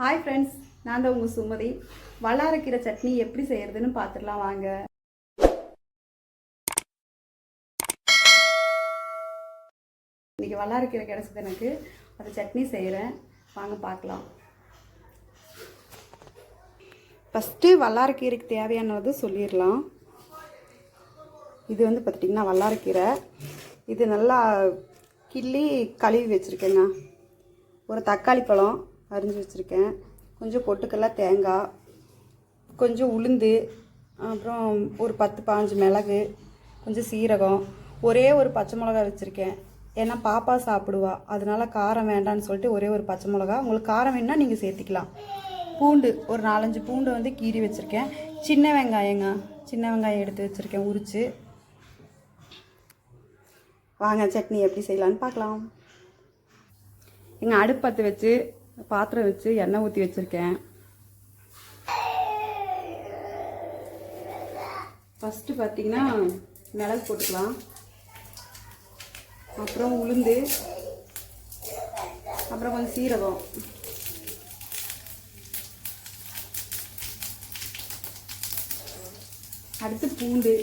Hi friends நான் தான் உங்கள் சுமதி. வல்லாரக்கீரை சட்னி எப்படி செய்கிறதுன்னு பார்த்துடலாம் வாங்க. இன்றைக்கி வல்லாரக்கீரை கிடச்சது எனக்கு. அந்த சட்னி செய்கிறேன் வாங்க பார்க்கலாம். ஃபஸ்ட்டு வல்லாரக்கீரைக்கு தேவையானது சொல்லிடலாம். இது வந்து பார்த்துட்டிங்கன்னா வல்லாரக்கீரை. இது நல்லா கிள்ளி கழுவி வச்சுருக்கேங்க. ஒரு தக்காளி பழம் அரிஞ்சு வச்சுருக்கேன். கொஞ்சம் பொட்டுக்கெல்லாம் தேங்காய் கொஞ்சம் உளுந்து அப்புறம் ஒரு பத்து பாஞ்சு மிளகு கொஞ்சம் சீரகம். ஒரே ஒரு பச்சை மிளகா வச்சுருக்கேன். ஏன்னா பாப்பா சாப்பிடுவா. அதனால காரம் வேண்டான்னு சொல்லிட்டு ஒரே ஒரு பச்சை மிளகா. உங்களுக்கு காரம் வேணுன்னா நீங்கள் சேர்த்திக்கலாம். பூண்டு ஒரு நாலஞ்சு பூண்டு வந்து கீறி வச்சுருக்கேன். சின்ன வெங்காயங்க. சின்ன வெங்காயம் எடுத்து வச்சுருக்கேன் உரித்து வாங்க சட்னி எப்படி செய்யலான்னு பார்க்கலாம். எங்கள் அடுப்பத்து வச்சு பாத்திரம் வச்சு எண்ணெய் ஊற்றி வச்சுருக்கேன். ஃபஸ்ட்டு பார்த்தீங்கன்னா மிளகு போட்டுக்கலாம். அப்புறம் உளுந்து. அப்புறம் கொஞ்சம் சீரகம். அடுத்து பூண்டு.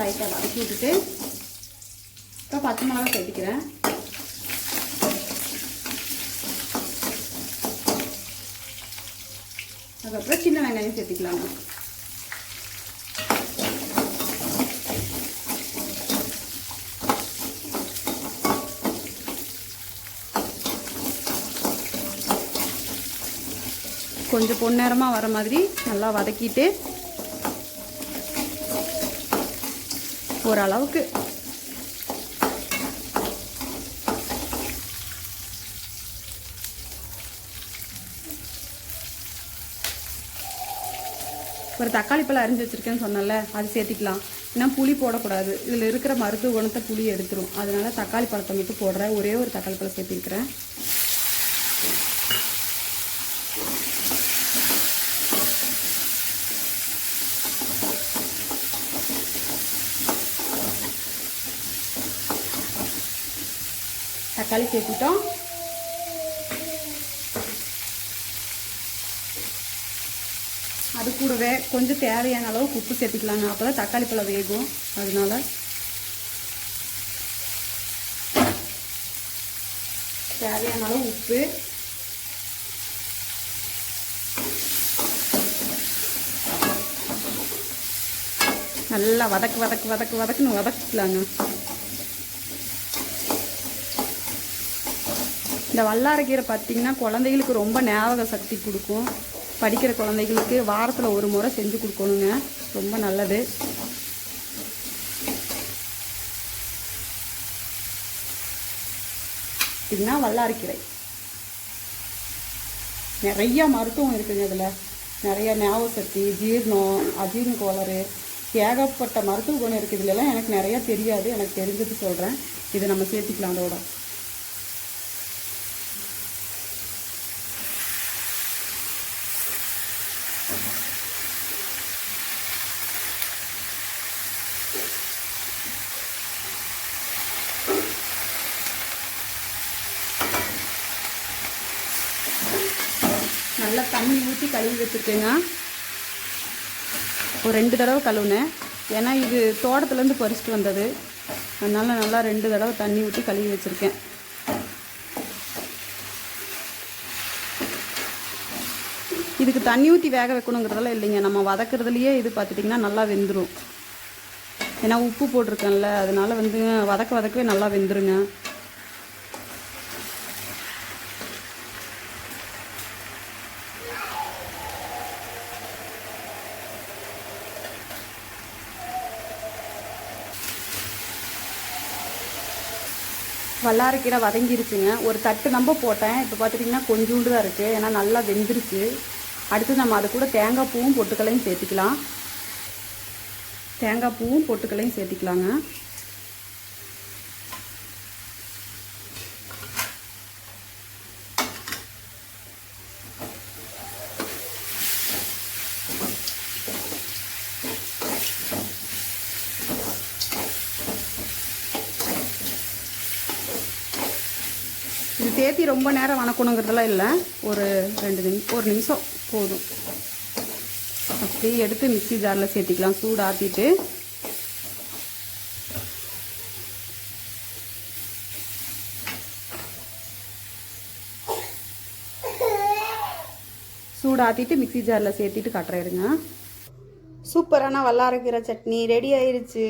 லைட்டாக வதக்கி விட்டுட்டு இப்போ பச்சை மிளகா சேர்த்துக்கிறேன். அதுக்கப்புறம் சின்ன வெங்காயம் சேர்த்திக்கலாங்க. கொஞ்சம் பொன்னேரமாக வர மாதிரி நல்லா வதக்கிட்டு ஓரளவுக்கு ஒரு தக்காளி பழம் அரிஞ்சு வச்சுருக்கேன்னு சொன்னல அது சேர்த்திக்கலாம். ஏன்னா புளி போடக்கூடாது. இதில் இருக்கிற மருத்துவ குணத்தை புளி எடுத்துரும். அதனால் தக்காளி பழத்தை மட்டும் போடுறேன். ஒரே ஒரு தக்காளி பழம் சேர்த்திருக்கிறேன். தக்காளி சேர்த்துட்டோம் அது கூடவே கொஞ்சம் தேவையான அளவுக்கு உப்பு சேர்த்துக்கலாங்க. அப்போ தான் தக்காளி பழம் வேகும். அதனால தேவையான அளவு உப்பு. நல்லா வதக்கு வதக்கு வதக்கு வதக்குன்னு வதக்கிக்கலாங்க. இந்த வல்லாரக்கீரை பார்த்தீங்கன்னா குழந்தைகளுக்கு ரொம்ப ஞாபக சக்தி கொடுக்கும். படிக்கிற குழந்தைகளுக்கு வாரத்தில் ஒரு முறை செஞ்சு கொடுக்கணுங்க. ரொம்ப நல்லது. இதுனா வல்லாரக்கீரை நிறைய மருத்துவம் இருக்குங்க இதில். நிறைய ஞாபக சக்தி ஜீரணம் அஜீர்ண கோளறு ஏகப்பட்ட மருத்துவ குணம் இருக்குது இதுலலாம் எனக்கு நிறையா தெரியாது. எனக்கு தெரிஞ்சது சொல்கிறேன் இதை நம்ம சேர்த்துக்கலாம் அதோட. நல்லா தண்ணி ஊற்றி கழுவி வச்சுருக்கேங்க. ஒரு ரெண்டு தடவை கழுவுனேன். ஏன்னா இது தோட்டத்துலேருந்து பறிச்சுட்டு வந்தது. அதனால் நல்லா ரெண்டு தடவை தண்ணி ஊற்றி கழுவி வச்சுருக்கேன். இதுக்கு தண்ணி ஊற்றி வேக வைக்கணுங்கிறதெல்லாம் இல்லைங்க. நம்ம வதக்குறதுலையே இது பார்த்துட்டிங்கன்னா நல்லா வெந்துடும் ஏன்னா உப்பு போட்டிருக்கேன்ல. அதனால் வந்து வதக்க வதக்கவே நல்லா வெந்துருங்க. வல்லாரக்கீரை வதங்கிருச்சுங்க. ஒரு தட்டு நம்ப போட்டேன். இப்போ பார்த்துட்டிங்கன்னா கொஞ்சோண்டு தான் இருக்குது ஏன்னா நல்லா வெந்துருச்சு. அடுத்து நம்ம அது கூட தேங்காய் பூவும் பொட்டுக்களையும் சேர்த்துக்கலாம். தேங்காய் பூவும் பொட்டுக்களையும் சேர்த்திக்கலாங்க. சேர்த்தி ரொம்ப நேரம் வணக்கணுங்கிறதெல்லாம் இல்லை. ஒரு ரெண்டு நிமிஷம் ஒரு நிமிஷம் போதும். அப்படியே எடுத்து மிக்ஸி ஜாரில் சேர்த்திக்கலாம். சூடு ஆற்றிட்டு சூடு ஆற்றிட்டு மிக்ஸி ஜாரில் சேர்த்திட்டு காட்டுறேன் சூப்பரான வல்லாரக்கீரை சட்னி ரெடி ஆயிருச்சு.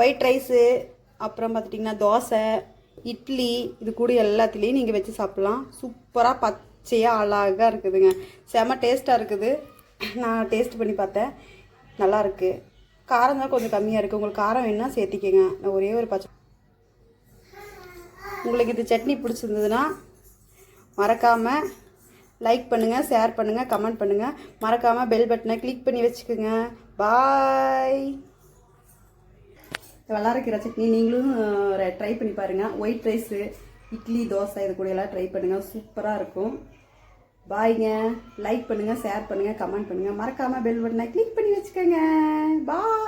ஒயிட் ரைஸு அப்புறம் பார்த்துட்டிங்கன்னா தோசை. இட்லி இது கூட எல்லாத்துலேயும் நீங்கள் வச்சு சாப்பிட்லாம். சூப்பராக பச்சையாக அழகாக இருக்குதுங்க. செம டேஸ்ட்டாக இருக்குது. நான் டேஸ்ட் பண்ணி பார்த்தேன். நல்லாயிருக்கு காரம் தான் கொஞ்சம் கம்மியாக இருக்குது உங்களுக்கு காரம் வேணுன்னா சேர்த்திக்கங்க. நான் ஒரே ஒரு பச்சை உங்களுக்கு இது சட்னி பிடிச்சிருந்ததுன்னா மறக்காமல் லைக் பண்ணுங்கள் ஷேர் பண்ணுங்கள் கமெண்ட் பண்ணுங்கள் மறக்காமல் பெல் பட்டனை கிளிக் பண்ணி வச்சுக்கோங்க. பாய் வல்லாரக்கீரை சட்னி நீங்களும் ட்ரை பண்ணி பாருங்கள் ஒயிட் ரைஸு இட்லி தோசை இது கூட எல்லாம் ட்ரை பண்ணுங்கள் சூப்பராக இருக்கும். பாய்ங்க. லைக் பண்ணுங்கள் ஷேர் பண்ணுங்கள் கமெண்ட் பண்ணுங்கள் மறக்காமல் பெல் பட்டனை கிளிக் பண்ணி வச்சுக்கோங்க. பாய்